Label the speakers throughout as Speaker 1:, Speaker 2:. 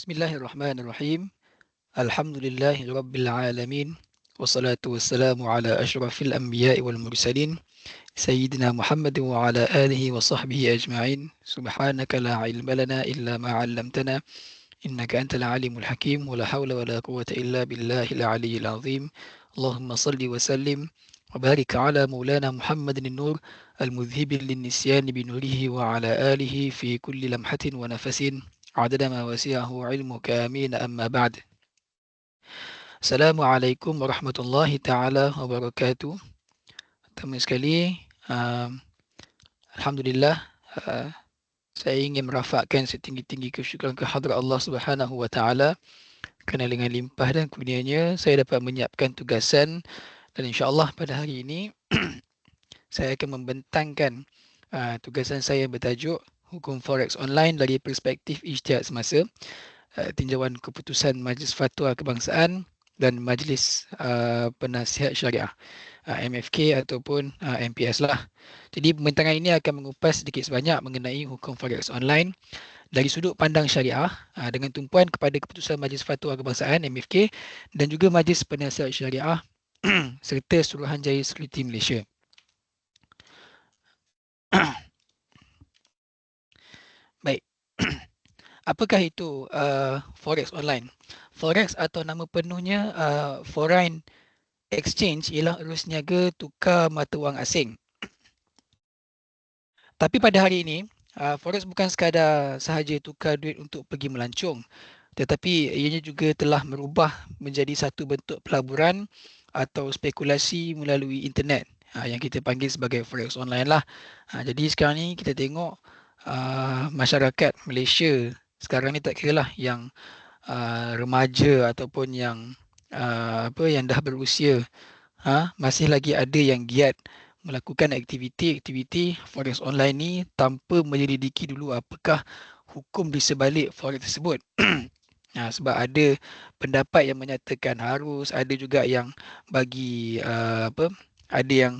Speaker 1: بسم الله الرحمن الرحيم. الحمد لله رب العالمين والصلاة والسلام على أشرف الأنبياء والمرسلين سيدنا محمد وعلى آله وصحبه أجمعين. سبحانك لا علم لنا إلا ما علمتنا إنك أنت العليم الحكيم. ولا حول ولا قوة إلا بالله العلي العظيم. اللهم صل وسلم وبارك على مولانا محمد النور المذهب للنسيان بنوره وعلى آله في كل لمحة ونفس. عدد ما وسعه علمك آمين أما بعد Assalamualaikum warahmatullahi taala wabarakatuh. Pertama sekali, uh, alhamdulillah uh, saya ingin merafakkan setinggi-tinggi kesyukuran kehadrat Allah Subhanahu wa taala kerana dengan limpah dan kurnianya saya dapat menyiapkan tugasan dan insya-Allah pada hari ini saya akan membentangkan uh, tugasan saya bertajuk hukum forex online dari perspektif ijtihad semasa uh, tinjauan keputusan Majlis Fatwa Kebangsaan dan Majlis uh, Penasihat Syariah uh, MFK ataupun uh, MPS lah. Jadi pembentangan ini akan mengupas sedikit sebanyak mengenai hukum forex online dari sudut pandang syariah uh, dengan tumpuan kepada keputusan Majlis Fatwa Kebangsaan MFK dan juga Majlis Penasihat Syariah serta Suruhanjaya Sekuriti Malaysia. Baik. Apakah itu uh, forex online? Forex atau nama penuhnya uh, foreign exchange ialah urus niaga tukar mata wang asing. Tapi pada hari ini, uh, forex bukan sekadar sahaja tukar duit untuk pergi melancong, tetapi ianya juga telah merubah menjadi satu bentuk pelaburan atau spekulasi melalui internet uh, yang kita panggil sebagai forex online lah. Uh, jadi sekarang ni kita tengok uh, masyarakat Malaysia sekarang ni tak kira lah yang uh, remaja ataupun yang uh, apa yang dah berusia ha, masih lagi ada yang giat melakukan aktiviti-aktiviti forex online ni tanpa menyelidiki dulu apakah hukum di sebalik forex tersebut. ha, sebab ada pendapat yang menyatakan harus, ada juga yang bagi uh, apa ada yang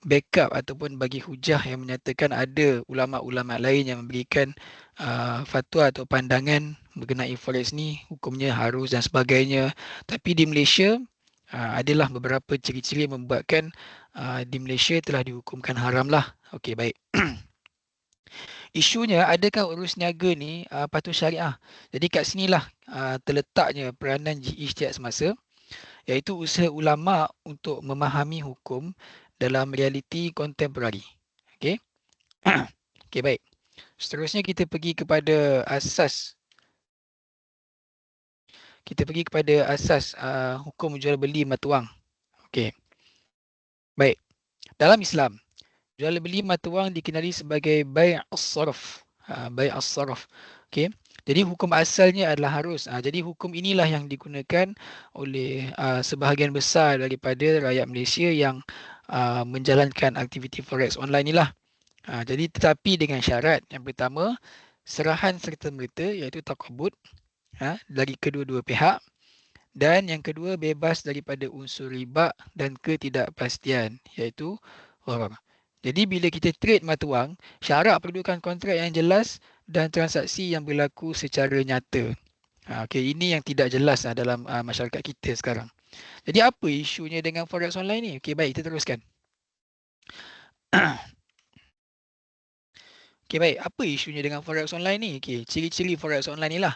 Speaker 1: backup ataupun bagi hujah yang menyatakan ada ulama-ulama lain yang memberikan uh, fatwa atau pandangan mengenai forex ni hukumnya harus dan sebagainya. Tapi di Malaysia uh, adalah beberapa ciri-ciri yang membuatkan uh, di Malaysia telah dihukumkan haram lah. Okey baik. Isunya adakah urus niaga ni uh, patut syariah? Jadi kat sinilah uh, terletaknya peranan ijtihad semasa iaitu usaha ulama untuk memahami hukum dalam realiti kontemporari. Okey. Okey baik. Seterusnya kita pergi kepada asas kita pergi kepada asas uh, hukum jual beli mata wang. Okey. Baik. Dalam Islam, jual beli mata wang dikenali sebagai bai' as-sarf. Uh, bai' as-sarf. Okey. Jadi hukum asalnya adalah harus. Uh, jadi hukum inilah yang digunakan oleh uh, sebahagian besar daripada rakyat Malaysia yang uh, menjalankan aktiviti forex online ni lah. Uh, jadi tetapi dengan syarat yang pertama serahan serta merta iaitu takabut uh, dari kedua-dua pihak dan yang kedua bebas daripada unsur riba dan ketidakpastian iaitu gharar. Jadi bila kita trade mata wang, syarat perlukan kontrak yang jelas dan transaksi yang berlaku secara nyata. Ha, okay, ini yang tidak jelas uh, dalam uh, masyarakat kita sekarang. Jadi apa isunya dengan forex online ni? Okey baik kita teruskan. Okey baik, apa isunya dengan forex online ni? Okey, ciri-ciri forex online ni lah.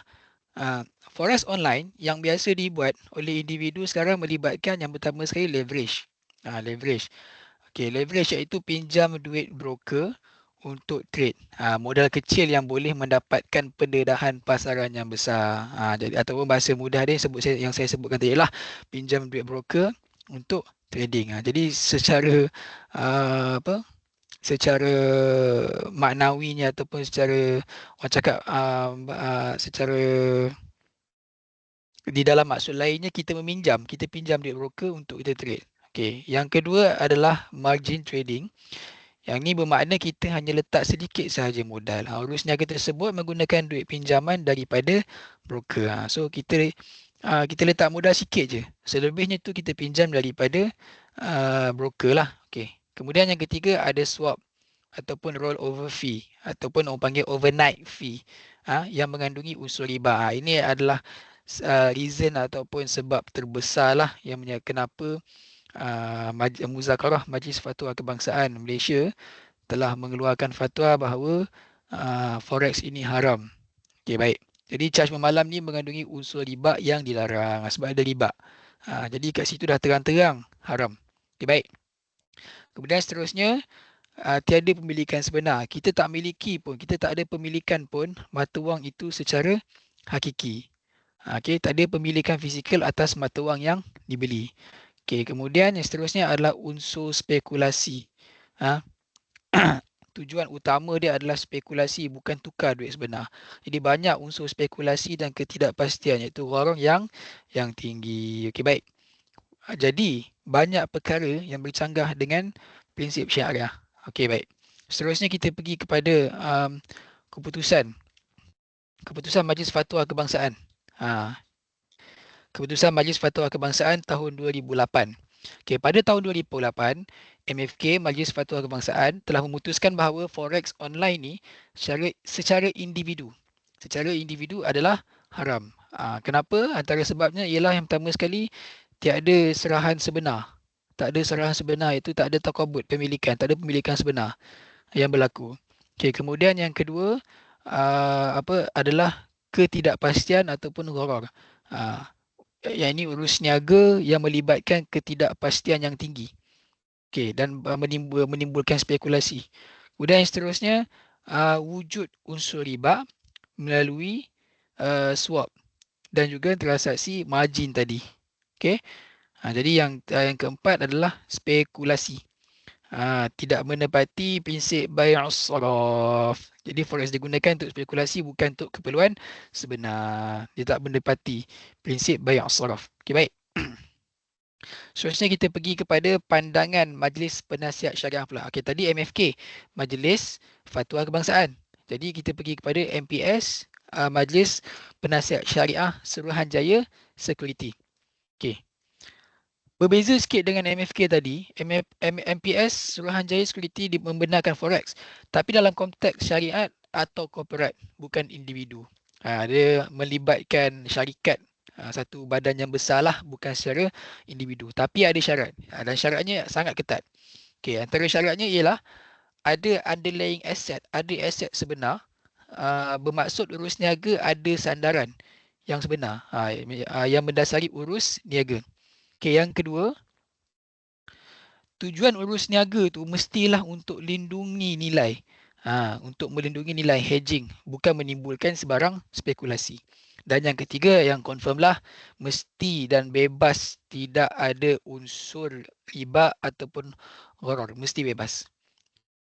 Speaker 1: Uh, forex online yang biasa dibuat oleh individu sekarang melibatkan yang pertama sekali leverage. Uh, leverage. Okey, leverage iaitu pinjam duit broker untuk trade. Ha, modal kecil yang boleh mendapatkan pendedahan pasaran yang besar. Ha, jadi ataupun bahasa mudah dia sebut saya yang saya sebutkan tadi lah pinjam duit broker untuk trading. Ha, jadi secara uh, apa? secara maknawinya ataupun secara orang cakap uh, uh, secara di dalam maksud lainnya kita meminjam, kita pinjam duit broker untuk kita trade. Okey, yang kedua adalah margin trading. Yang ni bermakna kita hanya letak sedikit sahaja modal. Ha, urus niaga tersebut menggunakan duit pinjaman daripada broker. Ha, so kita uh, kita letak modal sikit je. Selebihnya tu kita pinjam daripada uh, broker lah. Okay. Kemudian yang ketiga ada swap. ataupun roll over fee ataupun orang panggil overnight fee ha, yang mengandungi unsur riba. Ha, ini adalah uh, reason ataupun sebab terbesar lah yang kenapa uh, Muzakarah Majlis Fatwa Kebangsaan Malaysia telah mengeluarkan fatwa bahawa uh, forex ini haram. Okey baik. Jadi charge memalam ni mengandungi unsur riba yang dilarang sebab ada riba. Ha, jadi kat situ dah terang-terang haram. Okay, baik. Kemudian seterusnya, uh, tiada pemilikan sebenar. Kita tak miliki pun, kita tak ada pemilikan pun mata wang itu secara hakiki. Uh, okay, tak ada pemilikan fizikal atas mata wang yang dibeli. Okay, kemudian yang seterusnya adalah unsur spekulasi. Ha? Tujuan utama dia adalah spekulasi bukan tukar duit sebenar. Jadi banyak unsur spekulasi dan ketidakpastian iaitu orang yang yang tinggi. Okey baik. Ha, jadi banyak perkara yang bercanggah dengan prinsip syariah. Okey baik. Seterusnya kita pergi kepada um, keputusan keputusan Majlis Fatwa Kebangsaan. Ha. Keputusan Majlis Fatwa Kebangsaan tahun 2008. Okey, pada tahun 2008, MFK Majlis Fatwa Kebangsaan telah memutuskan bahawa forex online ni secara secara individu secara individu adalah haram. Ha, kenapa? Antara sebabnya ialah yang pertama sekali tiada serahan sebenar. Tak ada serahan sebenar itu tak ada takabut pemilikan, tak ada pemilikan sebenar yang berlaku. Okey, kemudian yang kedua uh, apa adalah ketidakpastian ataupun gharar. Uh, yang ini urus niaga yang melibatkan ketidakpastian yang tinggi. Okey, dan menimbul, menimbulkan spekulasi. Kemudian yang seterusnya uh, wujud unsur riba melalui uh, swap dan juga transaksi margin tadi. Okey. Ha, jadi yang uh, yang keempat adalah spekulasi. Ha, tidak menepati prinsip bay'us saraf. Jadi forex digunakan untuk spekulasi bukan untuk keperluan sebenar. Dia tak menepati prinsip bay'us saraf. Okey baik. Seterusnya kita pergi kepada pandangan Majlis Penasihat Syariah pula. Okey tadi MFK, Majlis Fatwa Kebangsaan. Jadi kita pergi kepada MPS, uh, Majlis Penasihat Syariah Suruhanjaya Security. Okey. Berbeza sikit dengan MFK tadi, MPS Suruhanjaya Security membenarkan forex tapi dalam konteks syariat atau korporat bukan individu. Ha, dia melibatkan syarikat ha, satu badan yang besar lah bukan secara individu tapi ada syarat ha, dan syaratnya sangat ketat. Okay, antara syaratnya ialah ada underlying asset, ada aset sebenar uh, bermaksud urus niaga ada sandaran yang sebenar ha, yang mendasari urus niaga. Okay, yang kedua, tujuan urus niaga tu mestilah untuk lindungi nilai. Ha, untuk melindungi nilai hedging, bukan menimbulkan sebarang spekulasi. Dan yang ketiga, yang confirm lah, mesti dan bebas tidak ada unsur riba ataupun horror. Mesti bebas.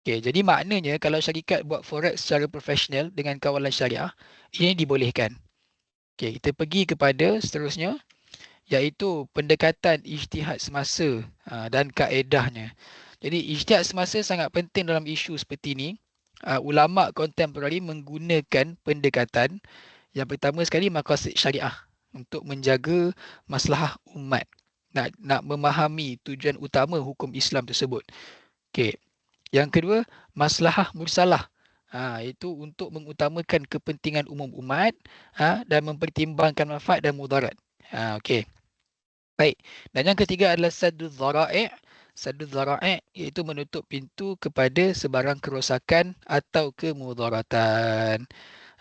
Speaker 1: Okay, jadi maknanya kalau syarikat buat forex secara profesional dengan kawalan syariah, ini dibolehkan. Okay, kita pergi kepada seterusnya iaitu pendekatan ijtihad semasa uh, dan kaedahnya. Jadi ijtihad semasa sangat penting dalam isu seperti ini. Uh, ulama kontemporari menggunakan pendekatan yang pertama sekali maqasid syariah untuk menjaga masalah umat. Nak nak memahami tujuan utama hukum Islam tersebut. Okey. Yang kedua, masalah mursalah Ha, itu untuk mengutamakan kepentingan umum umat ha, dan mempertimbangkan manfaat dan mudarat. Ha, okay. Baik. Dan yang ketiga adalah sadud zara'i'. Sadud zara'i' iaitu menutup pintu kepada sebarang kerosakan atau kemudaratan.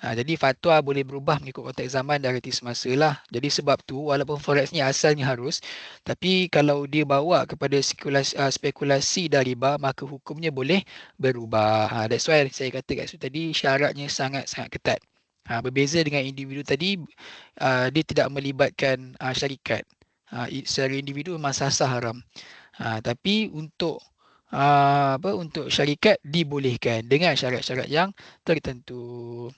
Speaker 1: Ha, jadi fatwa boleh berubah mengikut konteks zaman dan reti semasa lah. Jadi sebab tu walaupun forex ni asalnya harus tapi kalau dia bawa kepada spekulasi, uh, spekulasi dari riba maka hukumnya boleh berubah. Ha, that's why saya kata kat situ tadi syaratnya sangat-sangat ketat. Ha, berbeza dengan individu tadi uh, dia tidak melibatkan uh, syarikat. Ha, secara individu memang sah-sah haram. Ha, tapi untuk uh, apa untuk syarikat dibolehkan dengan syarat-syarat yang tertentu.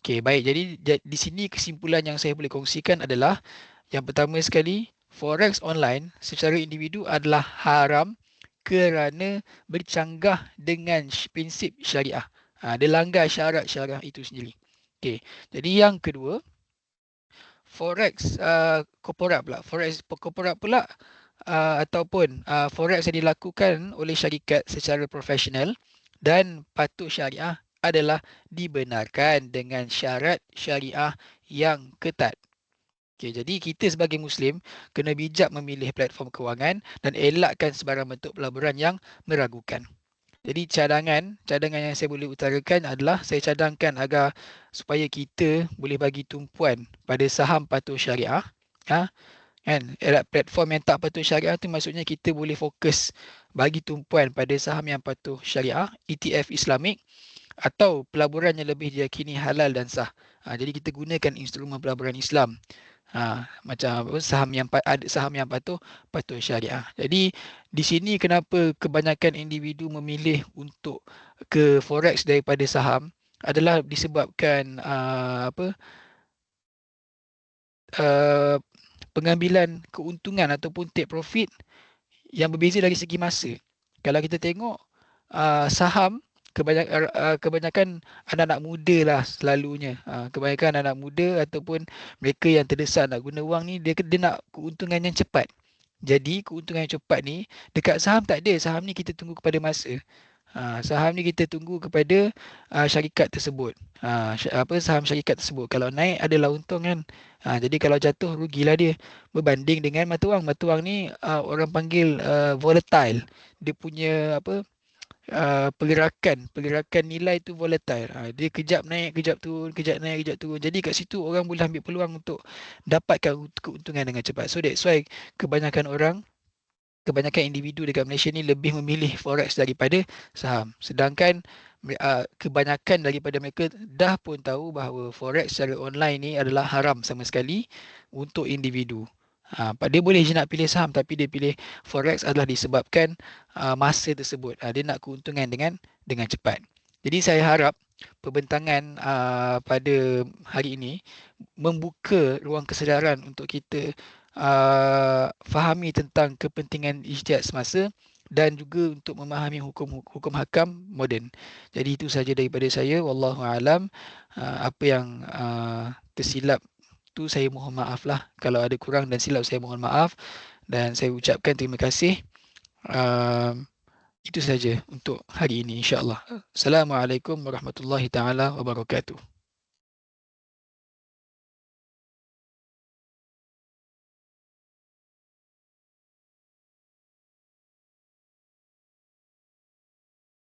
Speaker 1: Okey, baik. Jadi di sini kesimpulan yang saya boleh kongsikan adalah yang pertama sekali, forex online secara individu adalah haram kerana bercanggah dengan prinsip syariah. Ha, dia langgar syarat syariah itu sendiri. Okey. Jadi yang kedua, forex uh, korporat pula. Forex korporat pula uh, ataupun uh, forex yang dilakukan oleh syarikat secara profesional dan patuh syariah adalah dibenarkan dengan syarat syariah yang ketat. Okay, jadi kita sebagai Muslim kena bijak memilih platform kewangan dan elakkan sebarang bentuk pelaburan yang meragukan. Jadi cadangan, cadangan yang saya boleh utarakan adalah saya cadangkan agar supaya kita boleh bagi tumpuan pada saham patuh syariah. Ha? Kan? Platform yang tak patuh syariah tu maksudnya kita boleh fokus bagi tumpuan pada saham yang patuh syariah, ETF Islamik atau pelaburan yang lebih diyakini halal dan sah. Ha, jadi kita gunakan instrumen pelaburan Islam. Ha, macam saham yang ada saham yang patuh patuh syariah. Jadi di sini kenapa kebanyakan individu memilih untuk ke forex daripada saham adalah disebabkan uh, apa uh, pengambilan keuntungan ataupun take profit yang berbeza dari segi masa. Kalau kita tengok uh, saham kebanyakan uh, kebanyakan anak-anak muda lah selalunya. Uh, kebanyakan anak-anak muda ataupun mereka yang terdesak nak guna wang ni dia dia nak keuntungan yang cepat. Jadi keuntungan yang cepat ni dekat saham tak ada. Saham ni kita tunggu kepada masa. Ha, saham ni kita tunggu kepada uh, syarikat tersebut. Ha, apa saham syarikat tersebut. Kalau naik adalah untung kan. Ha, jadi kalau jatuh rugilah dia. Berbanding dengan mata wang. Mata wang ni uh, orang panggil uh, volatile. Dia punya apa uh, pergerakan. Pergerakan nilai tu volatile. Ha, dia kejap naik, kejap turun, kejap naik, kejap turun. Jadi kat situ orang boleh ambil peluang untuk dapatkan keuntungan dengan cepat. So that's why kebanyakan orang kebanyakan individu dekat Malaysia ni lebih memilih forex daripada saham. Sedangkan uh, kebanyakan daripada mereka dah pun tahu bahawa forex secara online ni adalah haram sama sekali untuk individu. Ha, dia boleh je nak pilih saham tapi dia pilih forex adalah disebabkan uh, masa tersebut. Uh, dia nak keuntungan dengan dengan cepat. Jadi saya harap perbentangan uh, pada hari ini membuka ruang kesedaran untuk kita uh, fahami tentang kepentingan ijtihad semasa dan juga untuk memahami hukum hukum hakam moden. Jadi itu saja daripada saya wallahu alam uh, apa yang uh, tersilap tu saya mohon maaf lah kalau ada kurang dan silap saya mohon maaf dan saya ucapkan terima kasih. Uh, itu saja untuk hari ini insya-Allah. Assalamualaikum warahmatullahi taala wabarakatuh.